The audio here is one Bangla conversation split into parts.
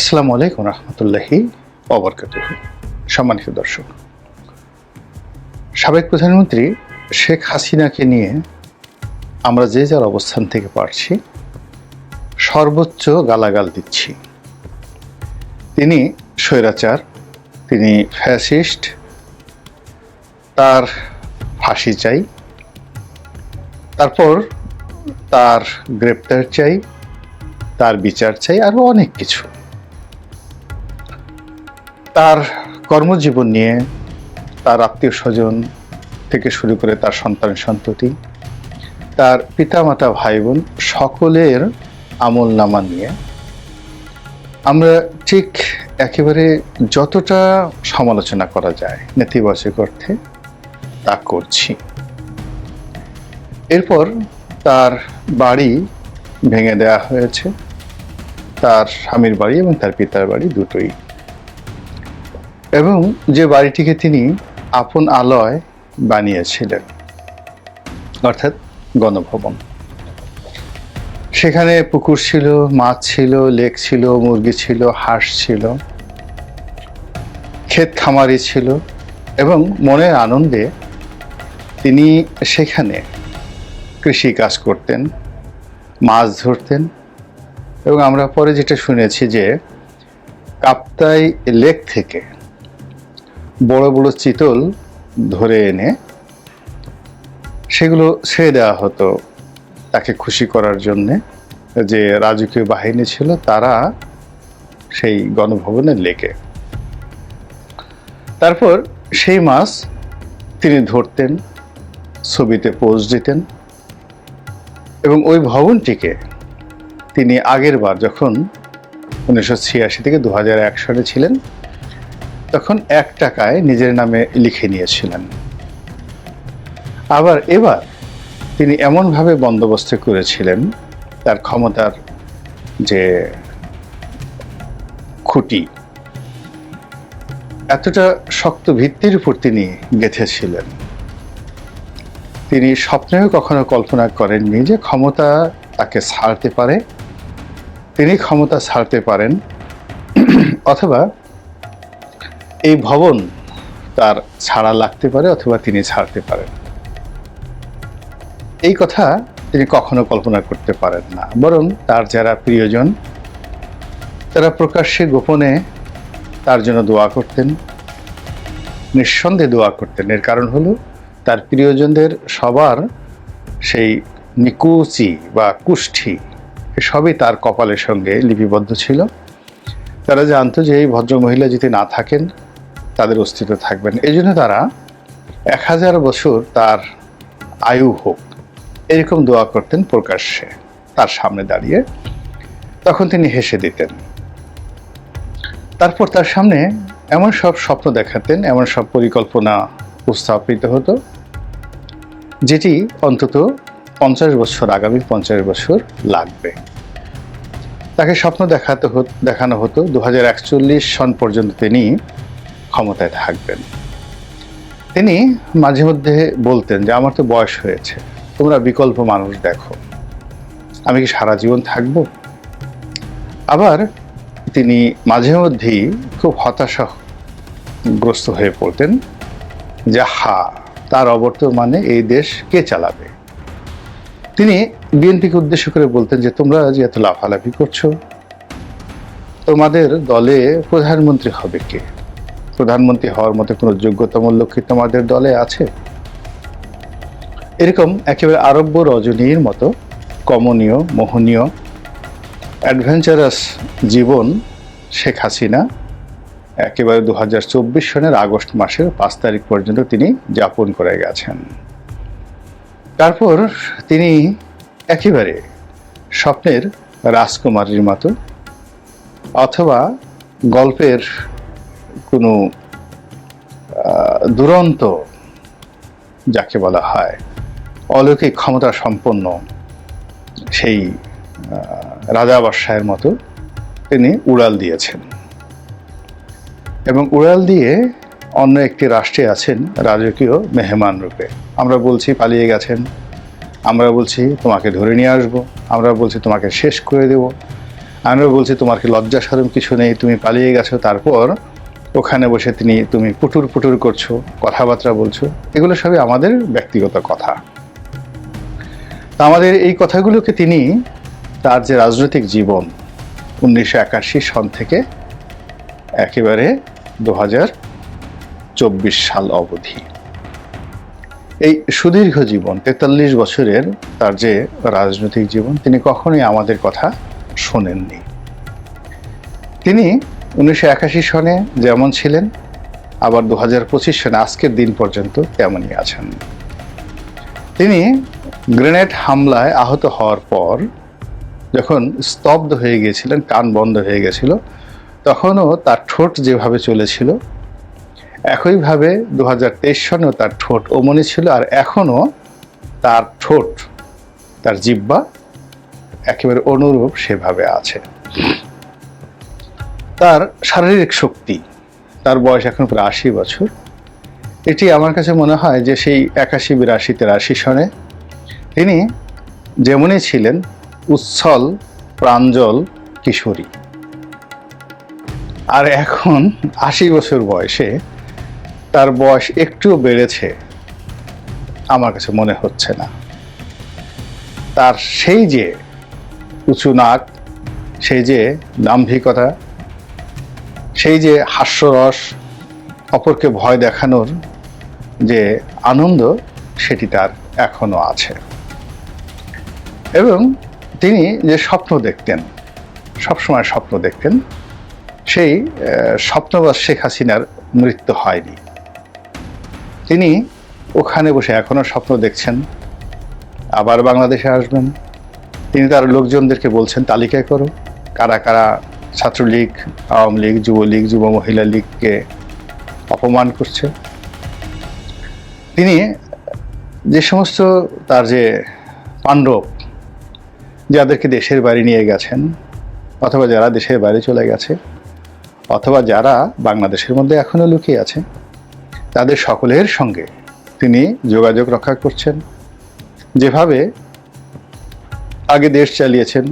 আসসালামু আলাইকুম রহমতুল্লাহি অবরকাত সম্মানিত দর্শক, সাবেক প্রধানমন্ত্রী শেখ হাসিনাকে নিয়ে আমরা যে যার অবস্থান থেকে পারছি, সর্বোচ্চ গালাগাল দিচ্ছি। তিনি স্বৈরাচার, তিনি ফ্যাসিস্ট, তার ফাঁসি চাই, তারপর তার গ্রেপ্তার চাই, তার বিচার চাই আরও অনেক কিছু। তার কর্মজীবন নিয়ে তার আত্মীয় স্বজন থেকে শুরু করে তার সন্তান সন্ততি, তার পিতামাতা ভাই বোন সকলের আমল নামা নিয়ে আমরা ঠিক একেবারে যতটা সমালোচনা করা যায় নেতিবাচক অর্থে তা করছি। এরপর তার বাড়ি ভেঙে দেওয়া হয়েছে। তার স্বামীর বাড়ি এবং তার পিতার বাড়ি দুটোই এবং যে বাড়িটিকে তিনি আপন আলয় বানিয়েছিলেন, অর্থাৎ গণভবন। সেখানে পুকুর ছিল, মাছ ছিল, লেক ছিল, মুরগি ছিল, হাঁস ছিল, ক্ষেত খামারি ছিল এবং মনের আনন্দে তিনি সেখানে কৃষি কাজ করতেন, মাছ ধরতেন এবং আমরা পরে যেটা শুনেছি যে কাপ্তাই লেক থেকে বড় বড় চিতল ধরে এনে সেগুলো ছেড়ে দেওয়া হতো তাকে খুশি করার জন্যে। যে রাজকীয় বাহিনী ছিল তারা সেই গণভবনের লেকে তারপর সেই মাছ তিনি ধরতেন, ছবিতে পোজ দিতেন এবং ওই ভবনটিকে তিনি আগের বার যখন উনিশশো ছিয়াশি থেকে দু হাজার এক সালে ছিলেন তখন এক টাকায় নিজের নামে লিখে নিয়েছিলেন। আবার এবার তিনি এমনভাবে বন্দোবস্ত করেছিলেন, তার ক্ষমতার যে খুঁটি, এতটা শক্ত ভিত্তির উপর তিনি গেঁথেছিলেন। তিনি স্বপ্নেও কখনো কল্পনা করেননি যে ক্ষমতা তাকে ছাড়তে পারে। তিনি ক্ষমতা ছাড়তে পারেন, অথবা এই ভবন তার ছাড়া লাগতে পারে অথবা তিনি ছাড়তে পারেন। এই কথা তিনি কখনো কল্পনা করতে পারেন না, বরং তার যারা প্রিয়জন, তারা প্রকাশ্যে গোপনে তার জন্য দোয়া করতেন, নিঃসন্দেহে দোয়া করতেন। এর কারণ হলো, তার প্রিয়জনদের সবার সেই নিকুচি বা কুষ্ঠি সবই তার কপালের সঙ্গে লিপিবদ্ধ ছিল। তারা জানতো যে এই ভদ্রমহিলা যদি না থাকেন তাদের অস্তিত্ব থাকবেন। এই জন্য তারা এক হাজার বছর তার আয়ু হোক, এরকম দোয়া করতেন প্রকাশ্যে তার সামনে দাঁড়িয়ে। তখন তিনি হেসে দিতেন। তারপর তার সামনে এমন সব স্বপ্ন দেখাতেন, এমন সব পরিকল্পনা উপস্থাপিত হতো, যেটি অন্তত পঞ্চাশ বছর, আগামী পঞ্চাশ বছর লাগবে। তাকে স্বপ্ন দেখাতে দেখানো হতো। দু হাজার একচল্লিশ সন পর্যন্ত তিনি ক্ষমতায় থাকবেন। তিনি মাঝে মধ্যে বলতেন যে, আমার তো বয়স হয়েছে, তোমরা বিকল্প মানুষ দেখো। আমি কি সারা জীবন থাকব? আবার তিনি মাঝে মধ্যেই খুব হতাশাগ্রস্ত হয়ে পড়তেন যে, হা, তার অবর্তমানে এই দেশ কে চালাবে? তিনি বিএনপিকে উদ্দেশ্য করে বলতেন যে, তোমরা যে এত লাফালাফি করছ, তোমাদের দলে প্রধানমন্ত্রী হবে কে? প্রধানমন্ত্রী হওয়ার মতো কোনো যোগ্যতম কি তোমাদের দলে আছে? এরকম একেবারে আরব্য রজনীর মতো কমনীয়, মোহনীয় অ্যাডভেঞ্চারাস জীবন শেখ হাসিনা একেবারে দু হাজার চব্বিশ সনের আগস্ট মাসের পাঁচ তারিখ পর্যন্ত তিনি যাপন করে গেছেন। তারপর তিনি একেবারে স্বপ্নের রাজকুমারীর মতো অথবা গল্পের কোনো দুরন্ত যাকে বলা হয় অলৌকিক ক্ষমতা সম্পন্ন সেই রাজা বাদশাহের মতো তিনি উড়াল দিয়েছেন। এবং উড়াল দিয়ে অন্য একটি রাষ্ট্রে আছেন রাজকীয় মেহমান রূপে। আমরা বলছি পালিয়ে গেছেন, আমরা বলছি তোমাকে ধরে নিয়ে আসব, আমরা বলছি তোমাকে শেষ করে দেব, আমরা বলছি তোমার কি লজ্জা সরম কিছু নেই, তুমি পালিয়ে গেছো, তারপর ওখানে বসে তিনি, তুমি পুটুর পুটুর করছ, কথাবার্তা বলছো, এগুলো সবই আমাদের ব্যক্তিগত কথা। আমাদের এই কথাগুলোকে তিনি তার যে রাজনৈতিক জীবন, উনিশশো একাশি সন থেকে একেবারে দু চব্বিশ সাল অবধি। এই সুদীর্ঘ জীবন, তেতাল্লিশ বছরের তার যে রাজনৈতিক জীবন, তিনি কখনোই আমাদের কথা শোনেননি। তিনি উনিশশো একাশি সনে যেমন ছিলেন, আবার দু হাজার পঁচিশ সনে আজকের দিন পর্যন্ত তেমনই আছেন। তিনি গ্রেনেড হামলায় আহত হওয়ার পর যখন স্তব্ধ হয়ে গিয়েছিলেন, কান বন্ধ হয়ে গেছিল, তখনও তার ঠোঁট যেভাবে চলেছিল, একইভাবে দু হাজার তেইশ সনেও তার ঠোঁট অমনি ছিল আর এখনও তার ঠোঁট, তার জিব্বা একেবারে অনুরূপ সেভাবে আছে। তার শারীরিক শক্তি, তার বয়স এখন প্রায় আশি বছর। এটি আমার কাছে মনে হয় যে সেই একাশি বিরাশি তেরাশি সনে তিনি যেমনই ছিলেন, উচ্ছল প্রাঞ্জল কিশোরী। আর এখন আশি বছর বয়সে তার বয়স একটুও বেড়েছে, আমার কাছে মনে হচ্ছে না। তার সেই যে উঁচু নাক, সেই যে দাম্ভিকতা সেই যে হাস্যরস, অপরকে ভয় দেখানোর যে আনন্দ, সেটি তার এখনও আছে। এবং তিনি যে স্বপ্ন দেখতেন, সবসময় স্বপ্ন দেখতেন, সেই স্বপ্নবাস শেখ হাসিনার মৃত্যু হয়নি। তিনি ওখানে বসে এখনও স্বপ্ন দেখছেন, আবার বাংলাদেশে আসবেন। তিনি তার লোকজনদেরকে বলছেন, তালিকায় করো, কারা কারা ছাত্রলীগ, আওয়ামী লীগ, যুবলীগ, যুব মহিলা লীগকে অপমান করছে। তিনি যে সমস্ত তার যে পাণ্ডব, যাদেরকে দেশের বাইরে নিয়ে গেছেন, অথবা যারা দেশের বাইরে চলে গেছে, অথবা যারা বাংলাদেশের মধ্যে এখনও লুকিয়ে আছে, তাদের সকলের সঙ্গে তিনি যোগাযোগ রক্ষা করছেন। যেভাবে আগে দেশ চালিয়েছেন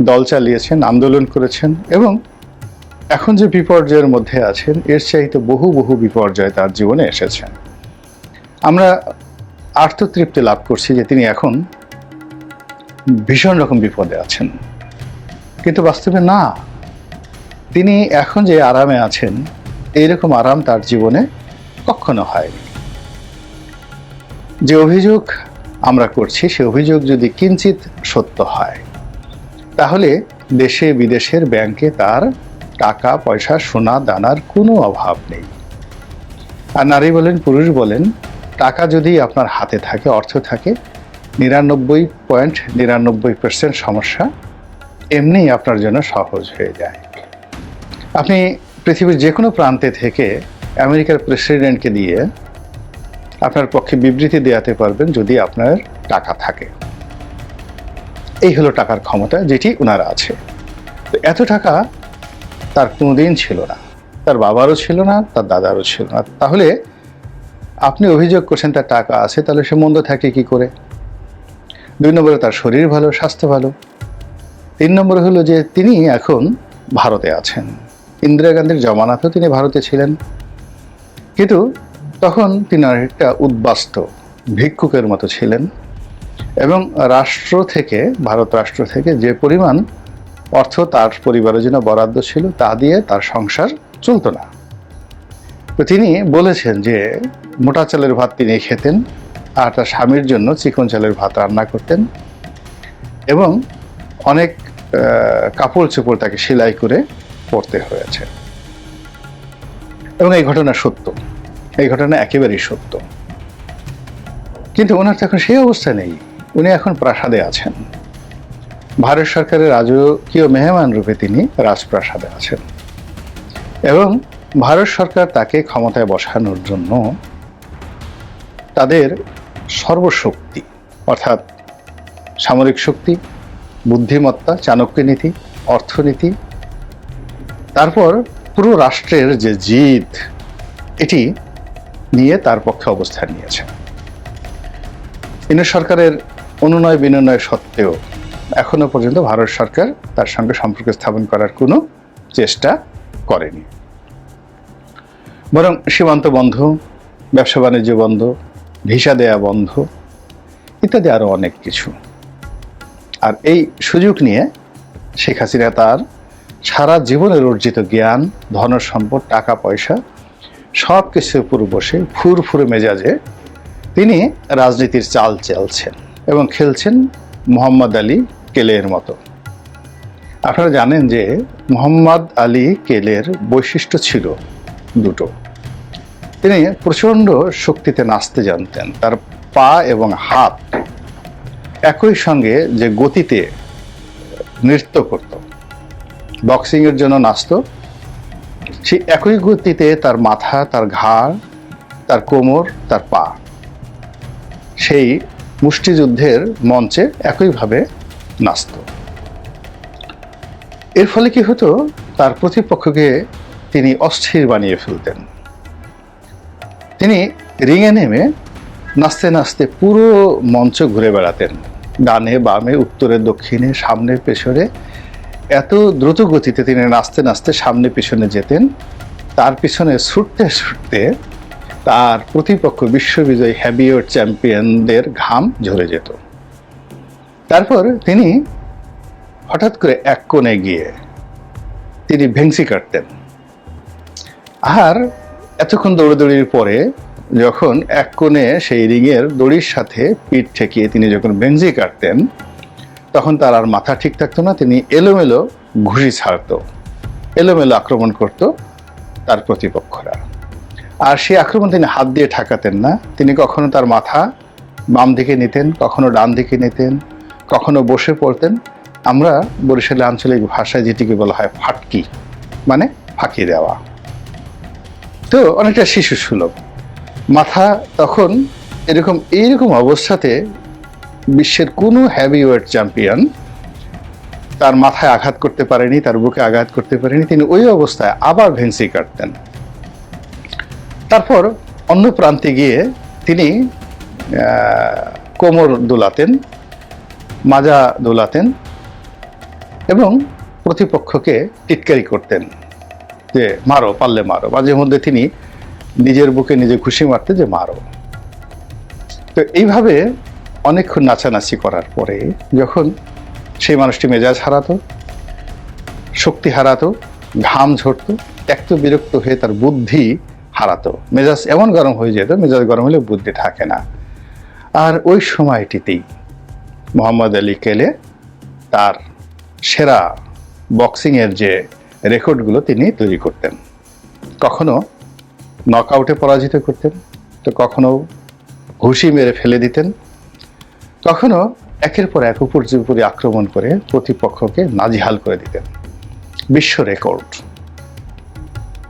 দল চালিয়েছেন, আন্দোলন করেছেন এবং এখন যে বিপর্যয়ের মধ্যে আছেন, এর চাইতে বহু বহু বিপর্যয় তার জীবনে এসেছেন আমরা আত্মতৃপ্তি লাভ করছি যে তিনি এখন ভীষণ রকম বিপদে আছেন। কিন্তু বাস্তবে না। তিনি এখন যে আরামে আছেন, এইরকম আরাম তার জীবনে কখনো হয়নি। যে অভিযোগ আমরা করছি, সে অভিযোগ যদি কিঞ্চিত সত্য হয় তাহলে দেশে বিদেশের ব্যাংকে তার টাকা, পয়সা, সোনা, দানার কোনো অভাব নেই। আর নারী বলেন, পুরুষ বলেন, টাকা যদি আপনার হাতে থাকে, অর্থ থাকে, নিরানব্বই পয়েন্ট নিরানব্বই পার্সেন্ট সমস্যা এমনিই আপনার জন্য সহজ হয়ে যায়। আপনি পৃথিবীর যে কোনো প্রান্তে থেকে আমেরিকার প্রেসিডেন্টকে দিয়ে আপনার পক্ষে বিবৃতি দেওয়াতে পারবেন যদি আপনার টাকা থাকে। এই হলো টাকার ক্ষমতা যেটি ওনারা আছে। তো এত টাকা তার কোনোদিন ছিল না। তার বাবারও ছিল না, তার দাদারও ছিল না। তাহলে আপনি অভিযোগ করছেন তার টাকা আছে, তাহলে সে মন্দ থাকে কি করে? দুই নম্বরে তার শরীর ভালো, স্বাস্থ্য ভালো। তিন নম্বরে হলো যে তিনি এখন ভারতে আছেন। ইন্দিরা গান্ধীর জমানাতেও তিনি ভারতে ছিলেন। কিন্তু তখন তিনি একটা উদ্বাস্ত ভিক্ষুকের মতো ছিলেন। এবং রাষ্ট্র থেকে, ভারত রাষ্ট্র থেকে যে পরিমাণ অর্থ তার পরিবারের জন্য বরাদ্দ ছিল, তা দিয়ে তার সংসার চলতো না। তো তিনি বলেছেন যে, মোটা চালের ভাত তিনি খেতেন আর তার স্বামীর জন্য চিকন চালের ভাত রান্না করতেন এবং অনেক কাপড় চোপড় তাকে সেলাই করে পড়তে হয়েছে। এবং এই ঘটনা সত্য। এই ঘটনা একেবারেই সত্য। কিন্তু ওনার তো এখন সেই অবস্থা নেই। উনি এখন প্রাসাদে আছেন। ভারত সরকারের রাজকীয় মেহমান রূপে তিনি রাজপ্রাসাদে আছেন। এবং ভারত সরকার তাকে ক্ষমতায় বসানোর জন্য তাদের সর্বশক্তি, অর্থাৎ সামরিক শক্তি, বুদ্ধিমত্তা, চাণক্য নীতি, অর্থনীতি, তারপর পুরো রাষ্ট্রের যে জিত এটি নিয়ে তার পক্ষে অবস্থান নিয়েছে ইনি সরকারের অনুনয় বিনয় সত্ত্বেও এখনও পর্যন্ত ভারত সরকার তার সঙ্গে সম্পর্ক স্থাপন করার কোনো চেষ্টা করেনি। বরং সীমান্ত বন্ধ, ব্যবসা বাণিজ্য বন্ধ, ভিসা দেয়া বন্ধ ইত্যাদি আরও অনেক কিছু। আর এই সুযোগ নিয়ে শেখ হাসিনা তার সারা জীবনের অর্জিত জ্ঞান ধন সম্পদ টাকা পয়সা সব কিছুর উপর বসে ফুরফুরে মেজাজে তিনি রাজনীতির চাল চালছেন এবং খেলছেন মোহাম্মদ আলী কেলের মতো। আপনারা জানেন যে মোহাম্মদ আলী কেলের বৈশিষ্ট্য ছিল দুটো। তিনি প্রচণ্ড শক্তিতে নাচতে জানতেন, তার পা এবং হাত একই সঙ্গে যে গতিতে নৃত্য করত, বক্সিংয়ের জন্য নাচত, সেই একই গতিতে তার মাথা, তার ঘাড় তার কোমর, তার পা সেই মুষ্টিযুদ্ধের মঞ্চে একইভাবে নাচত। এর ফলে কি হতো? তার প্রতিপক্ষকে তিনি অস্থির বানিয়ে ফেলতেন। তিনি রিঙে নেমে নাচতে নাচতে পুরো মঞ্চ ঘুরে বেড়াতেন। ডানে বামে, উত্তরে দক্ষিণে, সামনে পেছনে। এত দ্রুত গতিতে তিনি নাচতে নাচতে সামনে পিছনে যেতেন। তার পিছনে ছুটতে ছুটতে তার প্রতিপক্ষ বিশ্ববিজয়ী হ্যাবিওর চ্যাম্পিয়নদের ঘাম ঝরে যেত। তারপর তিনি হঠাৎ করে এক কোণে গিয়ে তিনি ভেংসি কাটতেন। আর এতক্ষণ দৌড়াদৌড়ির পরে যখন এক কোণে সেই রিংয়ের দড়ির সাথে পিঠ ঠেকিয়ে তিনি যখন বেঞ্জি কাটতেন, তখন তার আর মাথা ঠিক থাকতো না, তিনি এলোমেলো ঘুষি ছাড়ত, এলোমেলো আক্রমণ করত তার প্রতিপক্ষরা। আর সেই আক্রমণ তিনি হাত দিয়ে ঠেকাতেন না। তিনি কখনো তার মাথা বাম দিকে নিতেন, কখনো ডান দিকে নিতেন, কখনো বসে পড়তেন। আমরা বরিশালের আঞ্চলিক ভাষায় যেটিকে বলা হয় ফাটকি মানে ফাঁকি দেওয়া। তো অনেকটা শিশু সুলভ মাথা তখন এরকম, এইরকম অবস্থাতে বিশ্বের কোনো হ্যাভিওয়েট চ্যাম্পিয়ন তার মাথায় আঘাত করতে পারেনি, তার বুকে আঘাত করতে পারেনি। তিনি ওই অবস্থায় আবার ভেন্সি কাটতেন। তারপর অন্য প্রান্তে গিয়ে তিনি কোমর দোলাতেন, মাজা দোলাতেন এবং প্রতিপক্ষকে টিটকারি করতেন যে, মারো, পারলে মারো। মাঝে মধ্যে তিনি নিজের বুকে নিজে খুশি মারতে যে, মারো। তো এইভাবে অনেকক্ষণ নাচানাচি করার পরে যখন সেই মানুষটি মেজাজ হারাতো, শক্তি হারাতো, ঘাম ঝরতো একটু বিরক্ত হয়ে তার বুদ্ধি হারাতো। মেজাজ এমন গরম হয়ে যেত, মেজাজ গরম হলে বুদ্ধি থাকে না। আর ওই সময়টিতেই মোহাম্মদ আলী কেলে তার সেরা বক্সিংয়ের যে রেকর্ডগুলো তিনি তৈরি করতেন। কখনো নকআউটে পরাজিত করতেন, তো কখনো ঘুষি মেরে ফেলে দিতেন। কখনো একের পর এক উপর আক্রমণ করে প্রতিপক্ষকে নাজিহাল করে দিতেন। বিশ্ব রেকর্ড।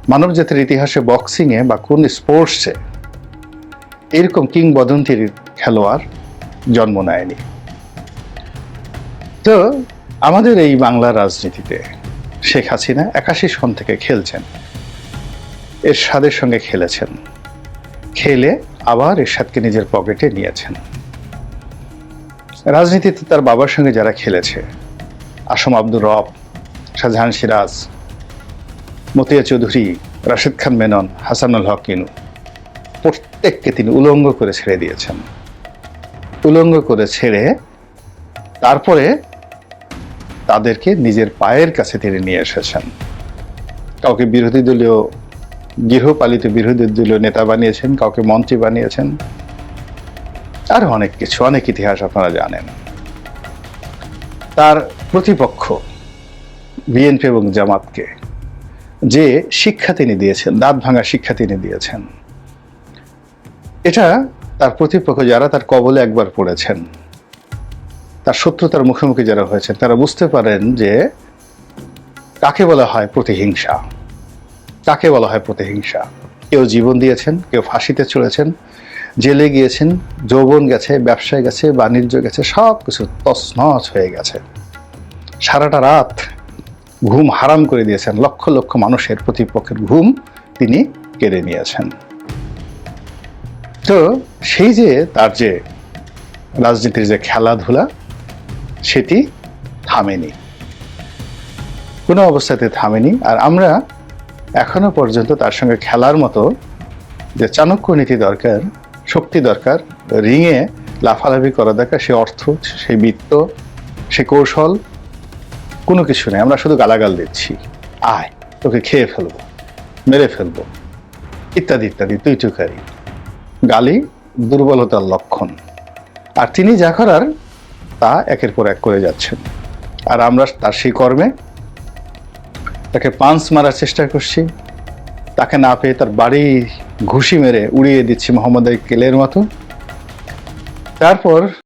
মানব জাতির ইতিহাসে বক্সিংয়ে বা কোন স্পোর্টসে এরকম কিংবদন্তির খেলোয়াড় জন্ম নেয়নি। তো আমাদের এই বাংলার রাজনীতিতে শেখ হাসিনা একাশি সন থেকে খেলছেন। এরশাদের সঙ্গে খেলেছেন। খেলে আবার এরশাদকে নিজের পকেটে নিয়েছেন। রাজনীতিতে তার বাবার সঙ্গে যারা খেলেছে, আসম আব্দুর রব, শাহজাহান সিরাজ মতিয়া চৌধুরী, রাশেদ খান মেনন হাসানুল হক কিনু প্রত্যেককে তিনি উলঙ্গ করে ছেড়ে দিয়েছেন। উলঙ্গ করে ছেড়ে তারপরে তাদেরকে নিজের পায়ের কাছে তিনি নিয়ে এসেছেন। কাউকে বিরোধী দলীয়, গৃহপালিত বিরোধী দলীয় নেতা বানিয়েছেন, কাউকে মন্ত্রী বানিয়েছেন। আর অনেক কিছু, অনেক ইতিহাস আপনারা জানেন। তার প্রতিপক্ষ, বিএনপি এবং জামাতকে যে শিক্ষা তিনি দিয়েছেন, দাঁত ভাঙা শিক্ষা তিনি দিয়েছেন। এটা তার প্রতিপক্ষ যারা তার কবলে একবার পড়েছেন, তার শত্রুতার মুখোমুখি যারা হয়েছেন, তারা বুঝতে পারেন যে কাকে বলা হয় প্রতিহিংসা। কাকে বলা হয় প্রতিহিংসা? কেউ জীবন দিয়েছেন, কেউ ফাঁসিতে চলেছেন, জেলে গিয়েছেন, যৌবন গেছে, ব্যবসায় গেছে, বাণিজ্য গেছে সব কিছু তছনছ হয়ে গেছে। সারাটা রাত ঘুম হারাম করে দিয়েছেন, লক্ষ লক্ষ মানুষের প্রতিপক্ষের ঘুম তিনি কেড়ে নিয়েছেন। তো সেই যে তার যে রাজনীতির যে খেলাধুলা, সেটি থামেনি। কোনো অবস্থাতে থামেনি। আর আমরা এখনও পর্যন্ত তার সঙ্গে খেলার মতো যে চাণক্য নীতি দরকার, শক্তি দরকার রিংয়ে লাফালাফি করা দরকার সে অর্থ সেই বিত্ত, সে কৌশল কোনো কিছু নেই, আমরা শুধু গালাগাল দিচ্ছি। আয়, তোকে খেয়ে ফেলব, মেরে ফেলব, ইত্যাদি ইত্যাদি, তুই টুকারি গালি, দুর্বলতার লক্ষণ। আর তিনি যা করার, তা একের পর এক করে যাচ্ছেন। আর আমরা তার সেই কর্মে তাকে পাঞ্চ মারার চেষ্টা করছি। তাকে না পেয়ে তার বাড়ি ঘুষি মেরে উড়িয়ে দিচ্ছি মোহাম্মদ কেলের মতো। তারপর